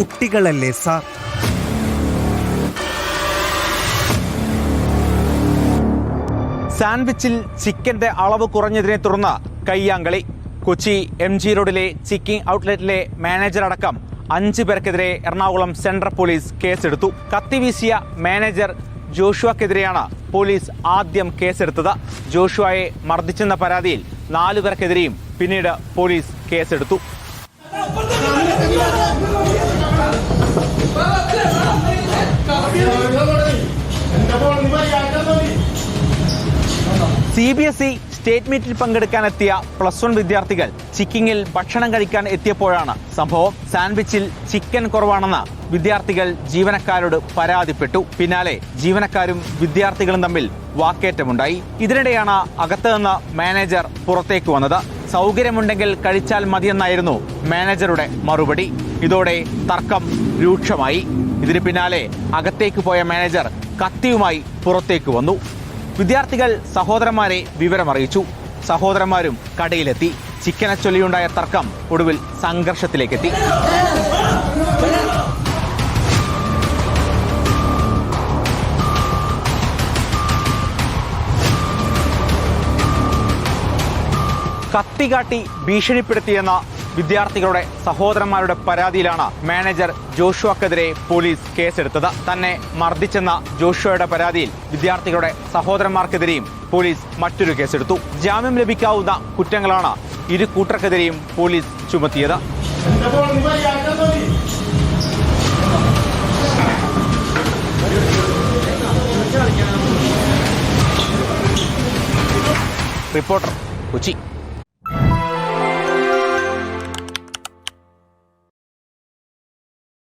കുട്ടികളല്ലേ സാർ? സാൻഡ്വിച്ചിൽ ചിക്കന്റെ അളവ് കുറഞ്ഞതിനെ തുടർന്ന് കയ്യാങ്കളി. കൊച്ചി എം ജി റോഡിലെ ചിക്കിംഗ് ഔട്ട്ലെറ്റിലെ മാനേജർ അടക്കം അഞ്ച് പേർക്കെതിരെ എറണാകുളം സെൻട്രൽ പോലീസ് കേസെടുത്തു. കത്തിവീശിയ മാനേജർ ജോഷുവക്കെതിരെയാണ് പോലീസ് ആദ്യം കേസെടുത്തത്. ജോഷുവയെ മർദ്ദിച്ചെന്ന പരാതിയിൽ നാലു പേർക്കെതിരെയും പിന്നീട് പോലീസ് കേസെടുത്തു. C B S E state മീറ്റിൽ പങ്കെടുക്കാനെത്തിയ പ്ലസ് വൺ വിദ്യാർത്ഥികൾ ചിക്കിങ്ങിൽ ഭക്ഷണം കഴിക്കാൻ എത്തിയപ്പോഴാണ് സംഭവം. സാൻഡ്വിച്ചിൽ ചിക്കൻ കുറവാണെന്ന് വിദ്യാർത്ഥികൾ ജീവനക്കാരോട് പരാതിപ്പെട്ടു. പിന്നാലെ ജീവനക്കാരും വിദ്യാർത്ഥികളും തമ്മിൽ വാക്കേറ്റമുണ്ടായി. ഇതിനിടെയാണ് അകത്തുനിന്ന് മാനേജർ പുറത്തേക്ക് വന്നത്. സൗകര്യമുണ്ടെങ്കിൽ കഴിച്ചാൽ മതിയെന്നായിരുന്നു മാനേജറുടെ മറുപടി. ഇതോടെ തർക്കം രൂക്ഷമായി. ഇതിന് പിന്നാലെ അകത്തേക്ക് പോയ മാനേജർ കത്തിയുമായി പുറത്തേക്ക് വന്നു. വിദ്യാർത്ഥികൾ സഹോദരന്മാരെ വിവരമറിയിച്ചു. സഹോദരന്മാരും കടയിലെത്തി. ചിക്കനെ ചൊല്ലിയുണ്ടായ തർക്കം ഒടുവിൽ സംഘർഷത്തിലേക്കെത്തി. കത്തികാട്ടി ഭീഷണിപ്പെടുത്തിയെന്ന വിദ്യാർത്ഥികളുടെ സഹോദരന്മാരുടെ പരാതിയിലാണ് മാനേജർ ജോഷുവക്കെതിരെ പോലീസ് കേസെടുത്തത്. തന്നെ മർദ്ദിച്ചെന്ന ജോഷുവയുടെ പരാതിയിൽ വിദ്യാർത്ഥികളുടെ സഹോദരന്മാർക്കെതിരെയും പോലീസ് മറ്റൊരു കേസെടുത്തു. ജാമ്യം ലഭിക്കാവുന്ന കുറ്റങ്ങളാണ് ഇരു കൂട്ടർക്കെതിരെയും പോലീസ് ചുമത്തിയത്. റിപ്പോർട്ടർ കൊച്ചി.